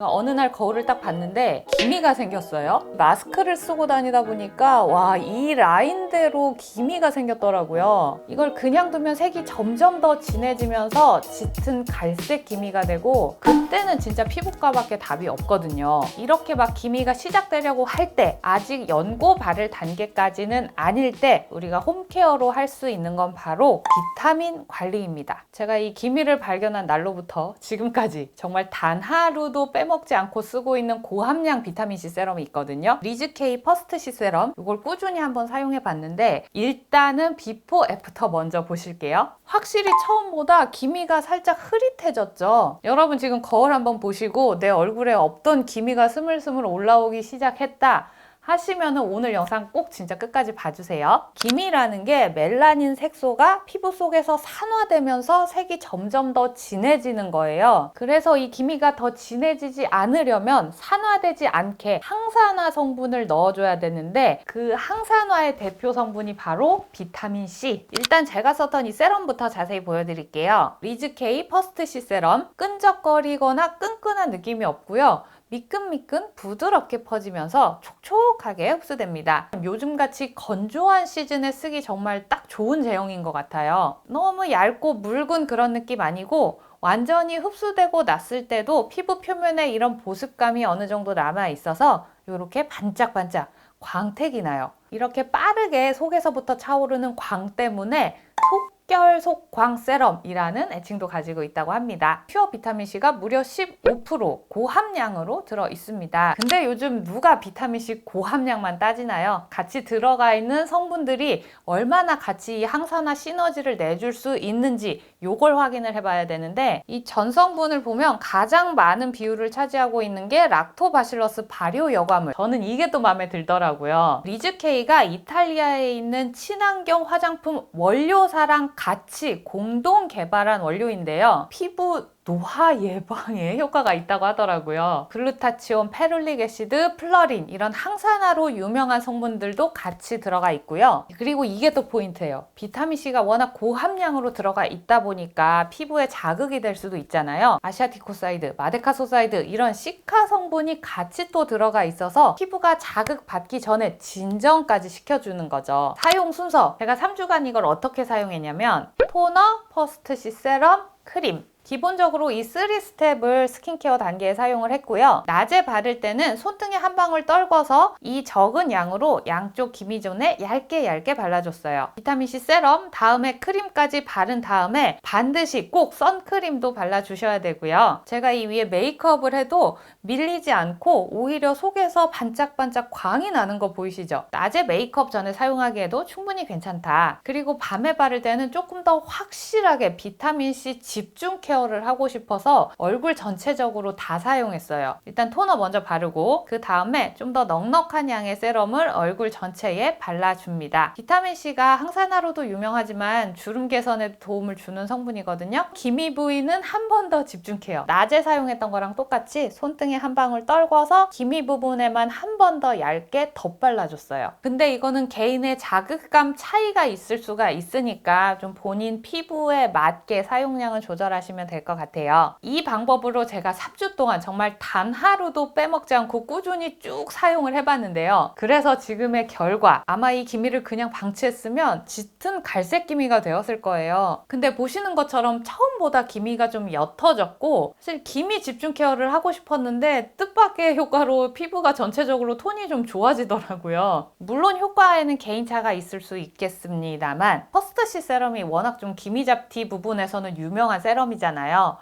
어느 날 거울을 딱 봤는데 기미가 생겼어요. 마스크를 쓰고 다니다 보니까 와, 이 라인대로 기미가 생겼더라고요. 이걸 그냥 두면 색이 점점 더 진해지면서 짙은 갈색 기미가 되고 그때는 진짜 피부과밖에 답이 없거든요. 이렇게 막 기미가 시작되려고 할 때 아직 연고 바를 단계까지는 아닐 때 우리가 홈케어로 할 수 있는 건 바로 비타민 관리입니다. 제가 이 기미를 발견한 날로부터 지금까지 정말 단 하루도 빼 먹지 않고 쓰고 있는 고함량 비타민C 세럼이 있거든요. 리즈케이 퍼스트C 세럼 이걸 꾸준히 한번 사용해 봤는데 일단은 비포 애프터 먼저 보실게요. 확실히 처음보다 기미가 살짝 흐릿해졌죠. 여러분 지금 거울 한번 보시고 내 얼굴에 없던 기미가 스물스물 올라오기 시작했다. 하시면은 오늘 영상 꼭 진짜 끝까지 봐주세요. 기미라는 게 멜라닌 색소가 피부 속에서 산화되면서 색이 점점 더 진해지는 거예요. 그래서 이 기미가 더 진해지지 않으려면 산화되지 않게 항산화 성분을 넣어줘야 되는데 그 항산화의 대표 성분이 바로 비타민 C. 일단 제가 썼던 이 세럼부터 자세히 보여드릴게요. 리즈케이 퍼스트 C 세럼 끈적거리거나 끈끈한 느낌이 없고요. 미끈미끈 부드럽게 퍼지면서 촉촉하게 흡수됩니다. 요즘같이 건조한 시즌에 쓰기 정말 딱 좋은 제형인 것 같아요. 너무 얇고 묽은 그런 느낌 아니고 완전히 흡수되고 났을 때도 피부 표면에 이런 보습감이 어느 정도 남아 있어서 이렇게 반짝반짝 광택이 나요. 이렇게 빠르게 속에서부터 차오르는 광 때문에 속 결 속광 세럼이라는 애칭도 가지고 있다고 합니다. 퓨어 비타민C가 무려 15% 고함량으로 들어 있습니다. 근데 요즘 누가 비타민C 고함량만 따지나요? 같이 들어가 있는 성분들이 얼마나 같이 이 항산화 시너지를 내줄 수 있는지 요걸 확인을 해봐야 되는데 이 전성분을 보면 가장 많은 비율을 차지하고 있는 게 락토바실러스 발효 여과물. 저는 이게 또 마음에 들더라고요. 리즈케이가 이탈리아에 있는 친환경 화장품 원료사랑 같이 공동 개발한 원료인데요. 피부 노화 예방에 효과가 있다고 하더라고요. 글루타치온, 페룰릭 애시드, 플러린 이런 항산화로 유명한 성분들도 같이 들어가 있고요. 그리고 이게 또 포인트예요. 비타민 C가 워낙 고함량으로 들어가 있다 보니까 피부에 자극이 될 수도 있잖아요. 아시아티코사이드, 마데카소사이드 이런 시카 성분이 같이 또 들어가 있어서 피부가 자극받기 전에 진정까지 시켜주는 거죠. 사용 순서 제가 3주간 이걸 어떻게 사용했냐면 토너, 퍼스트 C 세럼, 크림 기본적으로 이 3스텝을 스킨케어 단계에 사용을 했고요. 낮에 바를 때는 손등에 한 방울 떨궈서 이 적은 양으로 양쪽 기미존에 얇게 얇게 발라줬어요. 비타민C 세럼, 다음에 크림까지 바른 다음에 반드시 꼭 선크림도 발라주셔야 되고요. 제가 이 위에 메이크업을 해도 밀리지 않고 오히려 속에서 반짝반짝 광이 나는 거 보이시죠? 낮에 메이크업 전에 사용하기에도 충분히 괜찮다. 그리고 밤에 바를 때는 조금 더 확실하게 비타민C 집중 케어 케어를 하고 싶어서 얼굴 전체적으로 다 사용했어요. 일단 토너 먼저 바르고 그 다음에 좀 더 넉넉한 양의 세럼을 얼굴 전체에 발라줍니다. 비타민C가 항산화로도 유명하지만 주름 개선에 도움을 주는 성분이거든요. 기미 부위는 한 번 더 집중 케어. 낮에 사용했던 거랑 똑같이 손등에 한 방울 떨궈서 기미 부분에만 한 번 더 얇게 덧발라줬어요. 근데 이거는 개인의 자극감 차이가 있을 수가 있으니까 좀 본인 피부에 맞게 사용량을 조절하시면 될 것 같아요. 이 방법으로 제가 3주 동안 정말 단 하루도 빼먹지 않고 꾸준히 쭉 사용을 해봤는데요. 그래서 지금의 결과 아마 이 기미를 그냥 방치했으면 짙은 갈색 기미가 되었을 거예요. 근데 보시는 것처럼 처음보다 기미가 좀 옅어졌고 사실 기미 집중 케어를 하고 싶었는데 뜻밖의 효과로 피부가 전체적으로 톤이 좀 좋아지더라고요. 물론 효과에는 개인차가 있을 수 있겠습니다만 퍼스트시 세럼이 워낙 좀 기미 잡티 부분에서는 유명한 세럼이잖아요.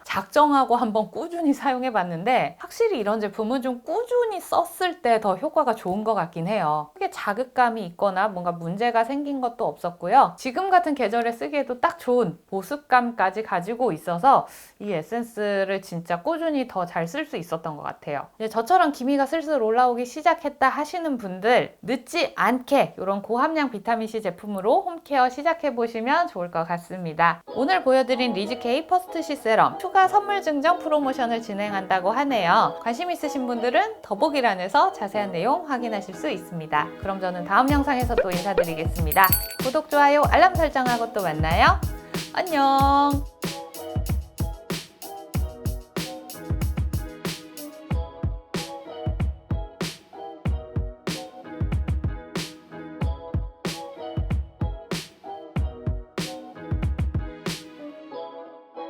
작정하고 한번 꾸준히 사용해 봤는데 확실히 이런 제품은 좀 꾸준히 썼을 때 더 효과가 좋은 것 같긴 해요. 크게 자극감이 있거나 뭔가 문제가 생긴 것도 없었고요. 지금 같은 계절에 쓰기에도 딱 좋은 보습감까지 가지고 있어서 이 에센스를 진짜 꾸준히 더 잘 쓸 수 있었던 것 같아요. 이제 저처럼 기미가 슬슬 올라오기 시작했다 하시는 분들 늦지 않게 이런 고함량 비타민C 제품으로 홈케어 시작해 보시면 좋을 것 같습니다. 오늘 보여드린 리즈케이 퍼스트C 세럼 추가 선물 증정 프로모션을 진행한다고 하네요. 관심 있으신 분들은 더보기란에서 자세한 내용 확인하실 수 있습니다. 그럼 저는 다음 영상에서 또 인사드리겠습니다. 구독, 좋아요, 알람 설정하고 또 만나요. 안녕!